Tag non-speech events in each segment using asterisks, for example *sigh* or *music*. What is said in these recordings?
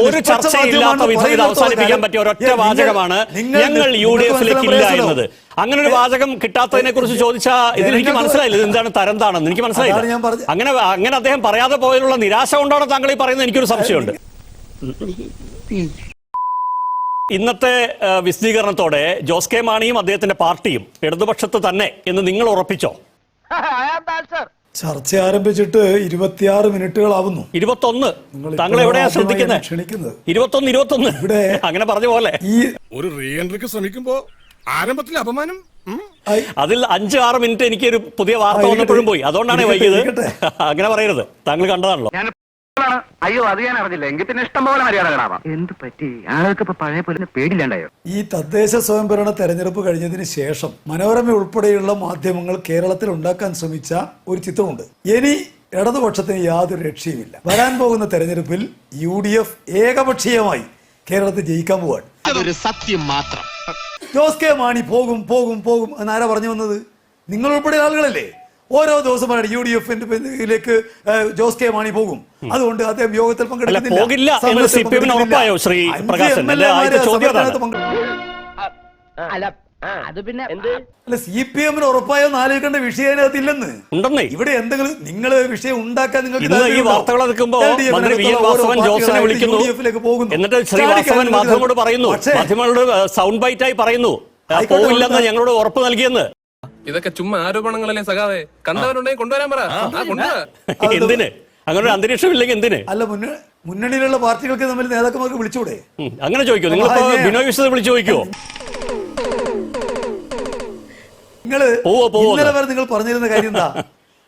ഒരു ചർച്ചയില്ലാത്ത വിധത്തിൽ വിധം ഇത് പറയുന്നത് അവസാനിപ്പിക്കാൻ. പറ്റിയ ഒരൊറ്റ വാചകമാണ് ഞങ്ങൾ യു ഡി എഫിലേക്ക് ഇല്ല? എന്നത്. അങ്ങനെ ഒരു വാചകം കിട്ടാത്തതിനെ കുറിച്ച് ചോദിച്ചാൽ ഇതിലെനിക്ക് മനസ്സിലായില്ല. ഇത് എന്താണ് തരം താണെന്ന് എനിക്ക് മനസ്സിലായില്ല. അങ്ങനെ അങ്ങനെ അദ്ദേഹം പറയാതെ പോയതിലുള്ള നിരാശ കൊണ്ടാണ് താങ്കൾ ഈ പറയുന്നത് എനിക്കൊരു സംശയമുണ്ട് ഇന്നത്തെ വിശദീകരണത്തോടെ ജോസ് കെ മാണിയും അദ്ദേഹത്തിന്റെ പാർട്ടിയും ഇടതുപക്ഷത്ത് തന്നെ എന്ന് നിങ്ങൾ ഉറപ്പിച്ചോ? *laughs* ചർച്ച ആരംഭിച്ചിട്ട് ഇരുപത്തിയാറ് മിനിറ്റുകളാവുന്നു. ഇരുപത്തൊന്ന്. താങ്കൾ എവിടെയാ ശ്രദ്ധിക്കുന്നത്? ക്ഷണിക്കുന്നത്. ഇരുപത്തൊന്ന് ഇരുപത്തൊന്ന്. ഇവിടെ അങ്ങനെ പറഞ്ഞ പോലെ. ഈ ഒരു റീഎൻട്രിക്ക് ശ്രമിക്കുമ്പോ ആരംഭത്തിൽ അപമാനം. അതിൽ അഞ്ച് ആറ് മിനിറ്റ് എനിക്ക് ഒരു പുതിയ വാർത്ത വന്നപ്പോഴും പോയി. അതുകൊണ്ടാണ് വൈകിയത്. *laughs* അങ്ങനെ പറയരുത്. താങ്കൾ കണ്ടതാണല്ലോ. അയ്യോ അത് ഞാൻ അറിഞ്ഞില്ല. എങ്കിൽ പിന്നെ ഇഷ്ടം പോലെ മര്യാദകളാവാം എന്ത് പറ്റി? ആളുകൾക്ക് ഇപ്പൊ പഴയ പോലെ പേടില്ലാണ്ടായോ ഈ തദ്ദേശ സ്വയംഭരണ തെരഞ്ഞെടുപ്പ് കഴിഞ്ഞതിന് ശേഷം മനോരമ ഉൾപ്പെടെയുള്ള മാധ്യമങ്ങൾ കേരളത്തിൽ ഉണ്ടാക്കാൻ ശ്രമിച്ച ഒരു ചിത്രമുണ്ട്. ഇനി ഇടതുപക്ഷത്തിന് യാതൊരു രക്ഷയുമില്ല. വരാൻ പോകുന്ന തെരഞ്ഞെടുപ്പിൽ യു ഡി എഫ് ഏകപക്ഷീയമായി കേരളത്തിൽ ജയിക്കാൻ പോവാണ്. അതൊരു സത്യം മാത്രം. ജോസ് കെ മാണി പോകും പോകും പോകും എന്നാരാ പറഞ്ഞു വന്നത്? നിങ്ങൾ ഉൾപ്പെടെ ആളുകളല്ലേ? ഓരോ ദിവസം പറയുന്നത് യു ഡി എഫിലേക്ക് ജോസ് കെ മാണി പോകും. അതുകൊണ്ട് അദ്ദേഹം യോഗത്തിൽ പങ്കെടുക്കുന്നില്ല. അല്ല അത് പിന്നെ അല്ല സി പി എമ്മിന് ഉറപ്പായോ ആലോചിക്കേണ്ട വിഷയം അതിനകത്ത് ഇല്ലെന്ന് ഉണ്ടെന്നേ. ഇവിടെ എന്തെങ്കിലും നിങ്ങൾ വിഷയം ഉണ്ടാക്കാൻ നിങ്ങൾക്ക് ഈ? വാർത്തകൾ ജോസിനെ വിളിക്കുന്നു. എന്നിട്ട് ശ്രീ ചാടിക്കാൻ വാസവൻ മാധ്യമങ്ങളോട് പറയുന്നു. പക്ഷേ- മാധ്യമങ്ങളോട് സൗണ്ട് ബൈറ്റായി പറയുന്നു. ഉണ്ട്. ഞങ്ങളോട് ഉറപ്പ് നൽകിയെന്ന്. ഇതൊക്കെ ചുമ്മാ ആരോപണങ്ങളല്ലേ സഖാവേ? കണ്ടവരുണ്ടെങ്കിൽ കൊണ്ടുവരാൻ പറ. ആ. കൊണ്ടുവരാ. എന്തിന്? അങ്ങനെ ഒരു അന്തരീക്ഷം ഇല്ലെങ്കിൽ എന്തിന്? അല്ല മുന്ന- മുന്നണിയിലുള്ള പാർട്ടികൾക്ക് തമ്മിൽ നേതാക്കന്മാർക്ക് വിളിച്ചൂടെ ഉം, അങ്ങനെ ചോദിക്കോ. നിങ്ങൾ ആ, ബിനോയ് വിശ്വസം വിളിച്ചു ചോദിക്കോ? നിങ്ങൾ പോവോ, പോവോ ഇന്നലെ വരെ നിങ്ങൾ പറഞ്ഞിരുന്ന കാര്യം എന്താ?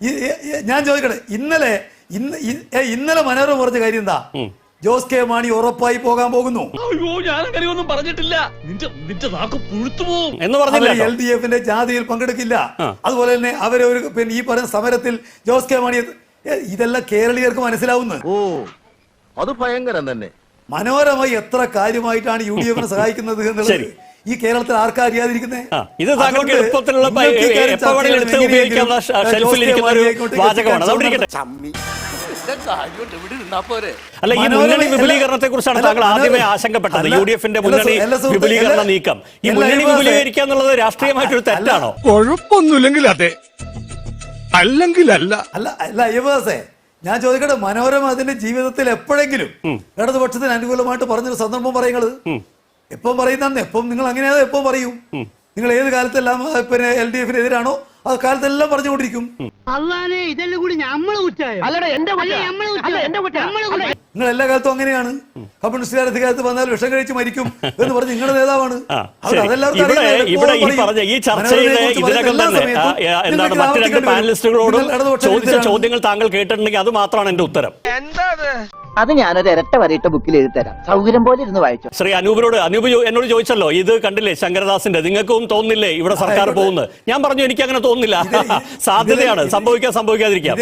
ഈ- ഈ- ഈ- ഞാൻ ചോദിക്കട്ടെ. ഇന്നലെ ഇന്ന് ഇ- ഏ, ഇന്നലെ മനോരമ പറഞ്ഞ കാര്യം എന്താ? ജോസ് കെ മാണി ഉറപ്പായി പോകാൻ പോകുന്നു. അയ്യോ ഞാൻ അങ്ങനെയൊന്നും പറഞ്ഞിട്ടില്ല. നിന്റെ നിന്റെ നാക്ക് പുഴുത്തു എന്ന് പറഞ്ഞില്ല എൽ ഡി എഫിന്റെ ജാതിയിൽ പങ്കെടുക്കില്ല. അതുപോലെ തന്നെ അവരെ ഒരു പിന്നെ ഈ പറയുന്ന സമരത്തിൽ ജോസ് കെ മാണി ഇതെല്ലാം കേരളീയർക്ക് മനസ്സിലാവുന്നു. ഓ അത് ഭയങ്കരം തന്നെ. മനോരമ എത്ര കാര്യമായിട്ടാണ് യു ഡി എഫിനെ സഹായിക്കുന്നത് എന്നുള്ളത്. ഈ കേരളത്തിൽ ആർക്കാ അറിയാതിരിക്കുന്നത് ഇത് താങ്കൾക്ക് എളുപ്പത്തിലുള്ള വാചകമാണ്. അല്ല ഈ മുന്നണി വിപുലീകരണത്തെ കുറിച്ചാണ് താങ്കൾ ആദ്യമേ ആശങ്കപ്പെട്ടത്. യു ഡി എഫിന്റെ മുന്നണി വിപുലീകരണ നീക്കം. ഈ മുന്നണി വിപുലീകരിക്കുക എന്നുള്ളത് രാഷ്ട്രീയമായിട്ടൊരു തെറ്റാണോ? കുഴപ്പമൊന്നുമില്ലെങ്കിൽ അതെ. അല്ലെങ്കിൽ അല്ല അല്ല അല്ല അയ്യവാസേ ഞാൻ ചോദിക്കട്ടെ മനോരമ അതിന്റെ ജീവിതത്തിൽ എപ്പോഴെങ്കിലും ഇടതുപക്ഷത്തിന് അനുകൂലമായിട്ട് പറഞ്ഞൊരു സന്ദർഭം പറയുന്നത്? എപ്പം പറയുന്ന എപ്പം നിങ്ങൾ അങ്ങനെയാ എപ്പം പറയും? നിങ്ങൾ ഏത് കാലത്തെല്ലാം പിന്നെ എൽ ഡി എഫിന് ആ കാലത്തെല്ലാം പറഞ്ഞുകൊണ്ടിരിക്കും. അള്ളാനെ ഇതെല്ലാം കൂടി നമ്മൾ കുറ്റായോ? അല്ലടാ എന്റെ നമ്മൾ കുറ്റായോ നിങ്ങൾ എല്ലാ കാലത്തും അങ്ങനെയാണ്. കമ്മ്യൂണിസ്റ്റുകാർ അധികാരത്ത് വന്നാൽ വിഷം കഴിച്ച് മരിക്കും എന്ന് പറഞ്ഞ് നിങ്ങളുടെ നേതാവാണ്. ഈ. ചർച്ചയിലെ ഇതിനകം തന്നെ എന്താണ് മറ്റു രണ്ട് പാനലിസ്റ്റുകളോടും ചോദിച്ച ചോദ്യങ്ങൾ താങ്കൾ കേട്ടിട്ടുണ്ടെങ്കിൽ അത് മാത്രമാണ് എന്റെ ഉത്തരം. അത് ഞാനൊരു ഇരട്ട വരയിട്ട ബുക്കിൽ എഴുതി തരാം സൗകര്യം പോലെ ഇരുന്ന് വായിച്ചു. ശ്രീ അനൂപിനോട് അനൂപ് എന്നോട് ചോദിച്ചല്ലോ ഇത് കണ്ടില്ലേ ശങ്കരദാസിന്റെ? നിങ്ങൾക്കും തോന്നില്ലേ ഇവിടെ സർക്കാർ പോകുന്നു പോകുന്നത്? ഞാൻ പറഞ്ഞു എനിക്ക് അങ്ങനെ തോന്നില്ല സാധ്യതയാണ്. സംഭവിക്കാൻ സംഭവിക്കാതിരിക്കാം.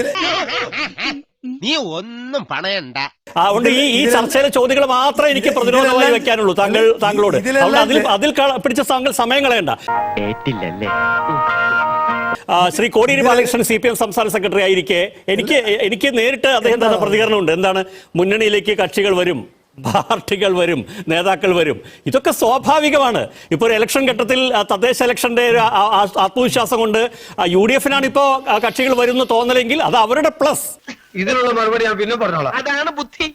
നീ ഒന്നും പണയണ്ട. അതുകൊണ്ട് ഈ ഈ ചർച്ചയിലെ ചോദ്യങ്ങൾ മാത്രമേ എനിക്ക് പ്രതിരോധമായി വെക്കാനുള്ളൂ താങ്കൾ താങ്കളോട്. അതിൽ അതിൽ പിടിച്ച താങ്കൾ സമയം കളയണ്ട. ഏറ്റില്ലല്ലേ ആ, Shri Kodiyeri Balakrishnan C P M സംസ്ഥാന സെക്രട്ടറി ആയിരിക്കെ. എനിക്ക് എനിക്ക് നേരിട്ട് അദ്ദേഹം തന്ന പ്രതികരണമുണ്ട്. എന്താണ്? മുന്നണിയിലേക്ക് കക്ഷികൾ വരും പാർട്ടികൾ വരും നേതാക്കൾ വരും. ഇതൊക്കെ സ്വാഭാവികമാണ്. ഇപ്പോൾ ഒരു ഇലക്ഷൻ ഘട്ടത്തിൽ തദ്ദേശ ഇലക്ഷന്റെ ഒരു ആത്മവിശ്വാസം കൊണ്ട് യു ഡി എഫിനാണ് ഇപ്പോൾ കക്ഷികൾ വരുന്ന തോന്നലെങ്കിൽ അത് അവരുടെ പ്ലസ് ഇതിനുള്ള മറുപടി ഞാൻ പിന്നെ പറഞ്ഞോളാം. അതാണ് ബുദ്ധി.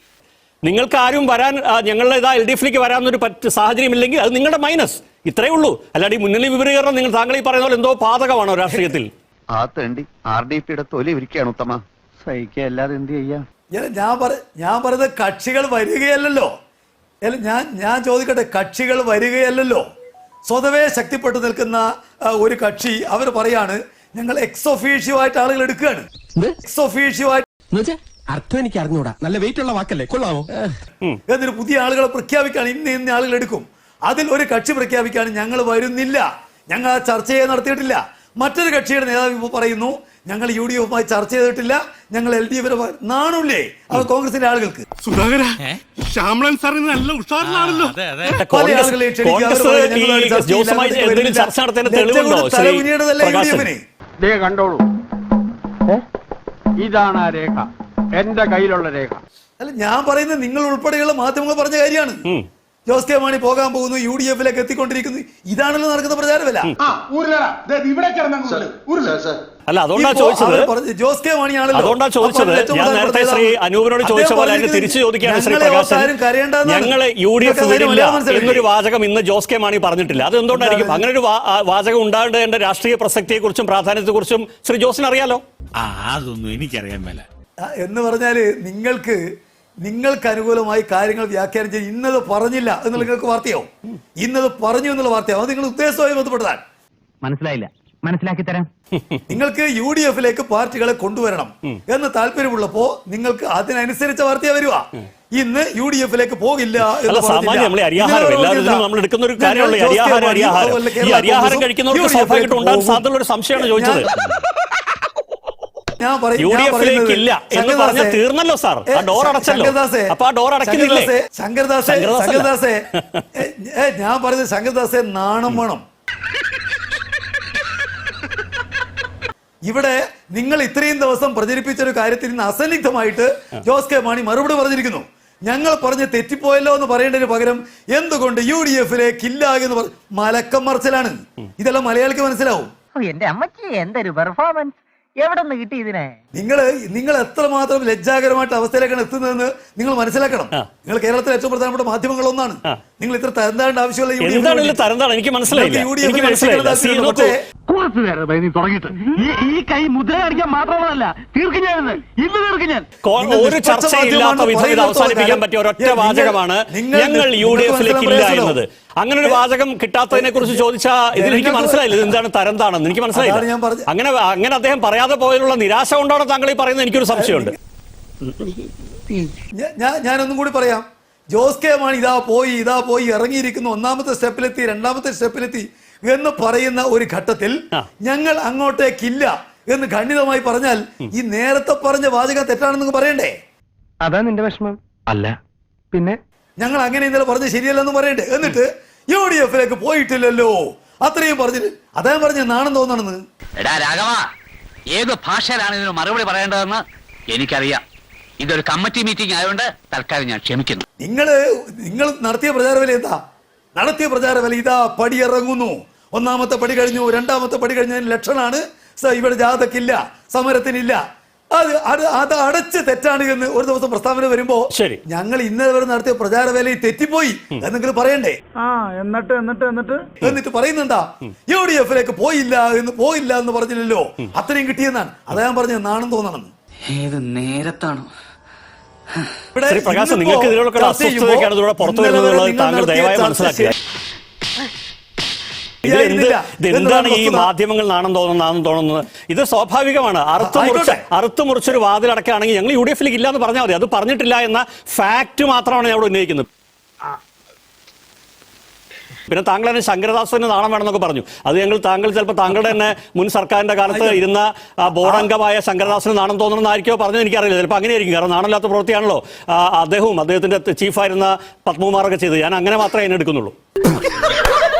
നിങ്ങൾക്ക് ആരും വരാൻ ഞങ്ങളുടെ ഇതാ എൽ ഡി എഫിലേക്ക് വരാമെന്നൊരു സാഹചര്യം ഇല്ലെങ്കിൽ അത് നിങ്ങളുടെ മൈനസ് ഇത്രയേ ഉള്ളൂ. അല്ലാണ്ട് ഈ മുന്നണി വിപുലീകരണം നിങ്ങൾ താങ്കൾ ഈ പറയുന്ന പോലെ എന്തോ പാതകമാണോ രാഷ്ട്രീയത്തിൽ? ആ തേണ്ടി ആർ ഡി പിയുടെ തൊലി ഇരിക്കുകയാണ് ഉത്തമ. സഹിക്കുക അല്ലാതെ എന്ത് ചെയ്യാം? ഞാൻ- ഞാൻ പറ ഞാൻ പറയുന്നത് കക്ഷികൾ വരികയല്ലല്ലോ. അല്ല, ഞാൻ ഞാൻ ചോദിക്കട്ടെ കക്ഷികൾ വരികയല്ലല്ലോ. സ്വതവേ ശക്തിപ്പെട്ടു നിൽക്കുന്ന ഒരു കക്ഷി അവർ പറയാണ് ഞങ്ങൾ എക്സ് ഒഫീഷ്യോ ആയിട്ട് ആളുകൾ എടുക്കുകയാണ്. എക്സ് ഒഫീഷ്യോ ആയിട്ട് അർത്ഥം എനിക്ക് അറിഞ്ഞൂടാ. നല്ല വെയിറ്റ് ഉള്ള വാക്കല്ലേ? കൊള്ളാമോ? എന്നൊരു പുതിയ ആളുകളെ പ്രഖ്യാപിക്കുകയാണ് ഇന്ന് ഇന്ന് ആളുകൾ എടുക്കും. അതിൽ ഒരു കക്ഷി പ്രഖ്യാപിക്കാൻ ഞങ്ങൾ വരുന്നില്ല. ഞങ്ങൾ ആ ചർച്ചയെ നടത്തിയിട്ടില്ല. മറ്റൊരു കക്ഷിയുടെ നേതാവ് ഇപ്പോൾ പറയുന്നു ഞങ്ങൾ യു ഡി എഫുമായി ചർച്ച ചെയ്തിട്ടില്ല. ഞങ്ങൾ എൽ ഡി എഫിനെ നാണുല്ലേ? അത് കോൺഗ്രസിന്റെ ആളുകൾക്ക്. സുധാകര ശ്യാമളൻ സാറിന് നല്ല ഉഷാറിലാണല്ലോ? കണ്ടോളൂ. ഇതാണ് ആ രേഖ. എന്റെ കയ്യിലുള്ള രേഖ. അല്ല ഞാൻ പറയുന്നത് നിങ്ങൾ ഉൾപ്പെടെയുള്ള മാധ്യമങ്ങൾ പറഞ്ഞ കാര്യമാണ്. ജോസ് കെ മാണി പോകാൻ പോകുന്നു യു ഡി എഫിലേക്ക് എത്തിക്കൊണ്ടിരിക്കുന്നു. ഇതാണല്ലോ നടക്കുന്ന പ്രചാരമല്ല. അല്ല അതുകൊണ്ടാ ചോദിച്ചത്. ജോസ് കെ മാണിയാണല്ലോ അതുകൊണ്ടാ ചോദിച്ചത്. ഞാൻ നേരത്തെ ശ്രീ. അനൂപിനോട് ചോദിച്ച പോലെ അതിന് തിരിച്ചു ചോദിക്കുകയാണ് ശ്രീ ഞങ്ങളെ പ്രകാശൻ. ഞങ്ങൾ യു ഡി എഫ് വരില്ല എന്നൊരു വാചകം ഇന്ന് ജോസ് കെ മാണി പറഞ്ഞിട്ടില്ല അത് എന്തുകൊണ്ടായിരിക്കും അങ്ങനെ ഒരു വാചകം ഉണ്ടാകേണ്ട രാഷ്ട്രീയ പ്രസക്തിയെക്കുറിച്ചും പ്രാധാന്യത്തെക്കുറിച്ചും ശ്രീ ജോസിന് അറിയാലോ ആ അതൊന്നും എനിക്കറിയാൻ മേല. എന്ന് പറഞ്ഞാൽ നിങ്ങൾക്ക് നിങ്ങൾക്ക് അനുകൂലമായി കാര്യങ്ങൾ വ്യാഖ്യാനം ചെയ്ത് ഇന്നത് പറഞ്ഞില്ല എന്നുള്ള നിങ്ങൾക്ക് വാർത്തയാവും ഇന്നത് പറഞ്ഞു എന്നുള്ള വാർത്തയാവും അത് നിങ്ങൾ ഉദ്ദേശവുമായി ബന്ധപ്പെട്ടതാണ് മനസ്സിലായില്ല. മനസ്സിലാക്കി തരാം. നിങ്ങൾക്ക് യു ഡി എഫിലേക്ക് പാർട്ടികളെ കൊണ്ടുവരണം എന്ന് താല്പര്യമുള്ളപ്പോ നിങ്ങൾക്ക് അതിനനുസരിച്ച വാർത്തയാ വരിക. ഇന്ന് യു ഡി എഫിലേക്ക് പോകില്ല. സാധ്യതയുള്ള ഒരു സംശയമാണ് ചോദിച്ചത്. തീർന്നല്ലോ സാർ. ആ ഡോർ അടച്ചല്ലോ. ശങ്കർദാസേ, അപ്പൊ ആ ഡോർ അടയ്ക്കുന്നില്ലേ? ശങ്കർദാസേ, ശങ്കർദാസേ *laughs* ഞാൻ പറഞ്ഞത് ശങ്കർദാസേ നാണം വേണം. ഇവിടെ നിങ്ങൾ ഇത്രയും ദിവസം പ്രചരിപ്പിച്ച ഒരു കാര്യത്തിൽ നിന്ന് അസന്നിഗ്ധമായിട്ട് ജോസ് കെ. മാണി മറുപടി പറഞ്ഞിരിക്കുന്നു. ഞങ്ങൾ പറഞ്ഞ് തെറ്റിപ്പോയല്ലോ എന്ന് പറയേണ്ടതിന് പകരം എന്തുകൊണ്ട് യു ഡി എഫിലെ കില്ലാകെന്ന് എന്ന് പറ- മലക്കം മറിച്ചിലാണ്. ഇതെല്ലാം മലയാളിക്ക് മനസ്സിലാവും. എന്റെ അമ്മച്ചി എന്തൊരു പെർഫോമൻസ് എവിടെ നിന്ന് കിട്ടി ഇതിനെ? നിങ്ങൾ നിങ്ങൾ എത്രമാത്രം ലജ്ജാകരമായിട്ട് അവസ്ഥയിലേക്കാണ് എത്തുന്നതെന്ന് നിങ്ങൾ മനസ്സിലാക്കണം. നിങ്ങൾ കേരളത്തിലെ ഏറ്റവും പ്രധാനപ്പെട്ട മാധ്യമങ്ങൾ ഒന്നാണ് നിങ്ങൾ ഇത്ര തരണ്ടാണ്ട് ആവശ്യമുള്ള യു ഡി കുറച്ച് നേരം നീ തുടങ്ങിയിട്ട്. ഈ കൈ മുദ്ര കാണിക്കാൻ മാത്രമല്ല തീർക്കും ഞാൻ ഇന്ന്. ഇന്ന് തീർക്കും ഞാൻ. ഒരു നിഷ്പക്ഷ ചർച്ചയില്ലാത്ത മാധ്യമമാണ് വിധം ഇത് അവസാനിപ്പിക്കാൻ കാലം. പറ്റിയ ഒരൊറ്റ നിങ്ങൾ- വാചകമാണ്. ഞങ്ങൾ യു ഡി എഫിലേക്ക് ഇല്ല എന്നത്. അങ്ങനെ ഒരു വാചകം കിട്ടാത്തതിനെ കുറിച്ച് ചോദിച്ചാൽ ഇതിലെനിക്ക് എനിക്ക് മനസ്സിലായില്ല. ഇത് എന്താണ് തരംതാണെന്ന് എനിക്ക് മനസ്സിലായില്ല. അങ്ങനെ അങ്ങനെ അദ്ദേഹം പറയാതെ പോയതിലുള്ള നിരാശ കൊണ്ടാണ് താങ്കൾ ഈ പറയുന്നത് എനിക്കൊരു സംശയമുണ്ട്. ഞാനൊന്നും കൂടി പറയാം. ജോസ് കെ മാണി ഇതാ പോയി ഇതാ പോയി ഇറങ്ങിയിരിക്കുന്നു. ഒന്നാമത്തെ സ്റ്റെപ്പിലെത്തി രണ്ടാമത്തെ സ്റ്റെപ്പിലെത്തി. എന്ന് പറയുന്ന ഒരു ഘട്ടത്തിൽ ഞങ്ങൾ അങ്ങോട്ടേക്കില്ല എന്ന് ഖണ്ഡിതമായി പറഞ്ഞാൽ ഈ നേരത്തെ പറഞ്ഞ വാചകം തെറ്റാണെന്ന് പറയണ്ടേ? അതാ നിന്റെ വിഷമം. അല്ല. പിന്നെ? ഞങ്ങൾ അങ്ങനെ ഇന്നലെ പറഞ്ഞ് ശരിയല്ലെന്ന് പറയണ്ടേ? എന്നിട്ട് യു ഡി എഫിലേക്ക് പോയിട്ടില്ലല്ലോ. അത്രയും പറഞ്ഞിട്ട് അദ്ദേഹം പറഞ്ഞ നാണം തോന്നണെന്ന്. എടാ രാഘവ ഏത് ഭാഷയിലാണ് ഇതിന് മറുപടി പറയേണ്ടതെന്ന് എനിക്കറിയാം. ഇതൊരു കമ്മിറ്റി മീറ്റിംഗ് ആയതുകൊണ്ട് തൽക്കാലം ഞാൻ ക്ഷമിക്കുന്നു. നിങ്ങൾ നിങ്ങൾ നടത്തിയ പ്രചാരവില എന്താ? നടത്തിയ പ്രചാരവില ഇതാ പടി ഇറങ്ങുന്നു ഒന്നാമത്തെ പടി കഴിഞ്ഞു രണ്ടാമത്തെ പടി കഴിഞ്ഞതിന് ലക്ഷണമാണ് സ- ഇവിടെ ജാഥക്കില്ല സമരത്തിനില്ല. അത് അത് അത് അടച്ച് തെറ്റാണ് എന്ന് ഒരു ദിവസം പ്രസ്താവന വരുമ്പോ ശരി. ഞങ്ങൾ ഇന്നലെ വരെ നടത്തിയ പ്രചാര വേലയിൽ തെറ്റിപ്പോയി എന്നെങ്കിലും പറയണ്ടേ? ആ എന്നിട്ട് എന്നിട്ട് എന്നിട്ട്? എന്നിട്ട് പറയുന്നെന്താ യു ഡി എഫിലേക്ക് പോയില്ല എന്ന് പോയില്ല എന്ന് പറഞ്ഞില്ലല്ലോ. അത്രയും കിട്ടിയെന്നാണ്. അതാ ഞാൻ പറഞ്ഞത് നാണം തോന്നണം ഏത് നേരത്താണോ? ശ്രീ പ്രകാശ് നിങ്ങൾക്ക് ഇതിലുള്ള അസ്വസ്ഥതയൊക്കെയാണ് ഇതിലൂടെ പുറത്തു വരുന്നത് താങ്കൾ ദയവായി മനസ്സിലാക്കുക. ഇത് എന്ത് ശരിയായിരുന്നില്ല ഇതെന്താണ് എന്നതാണ് ഈ മാധ്യമങ്ങൾ നാണം തോന്നുന്നത് നാണം തോന്നുന്നത്? ഇത് സ്വാഭാവികമാണ്. അറുത്ത് മുറിച്ച്. അറുത്ത് മുറിച്ചൊരു വാതിലടക്കാണെങ്കിൽ ഞങ്ങൾ യു ഡി എഫിലേക്ക് ഇല്ല എന്ന് പറഞ്ഞാൽ മതി. അത് പറഞ്ഞിട്ടില്ല എന്ന ഫാക്ട് മാത്രമാണ് ഞാൻ ഇവിടെ ഉന്നയിക്കുന്നത്. പിന്നെ താങ്കൾ തന്നെ ശങ്കരദാസിന് നാണം വേണമെന്നൊക്കെ പറഞ്ഞു. അത് ഞങ്ങൾ താങ്കൾ ചിലപ്പോൾ താങ്കളുടെ തന്നെ മുൻ സർക്കാരിന്റെ കാലത്ത് ഇരുന്ന ആ, ബോർഡ് അംഗമായ ശങ്കരദാസിന് നാണം തോന്നണമെന്നായിരിക്കോ പറഞ്ഞത് എനിക്കറിയില്ല. ചിലപ്പോൾ അങ്ങനെ ആയിരിക്കും കാരണം നാണമില്ലാത്ത പ്രവൃത്തിയാണല്ലോ. അദ്ദേഹവും അദ്ദേഹത്തിന്റെ ചീഫായിരുന്ന പത്മകുമാറൊക്കെ ചെയ്ത് ഞാൻ അങ്ങനെ മാത്രമേ അതിനെ എടുക്കുന്നുള്ളൂ *laughs*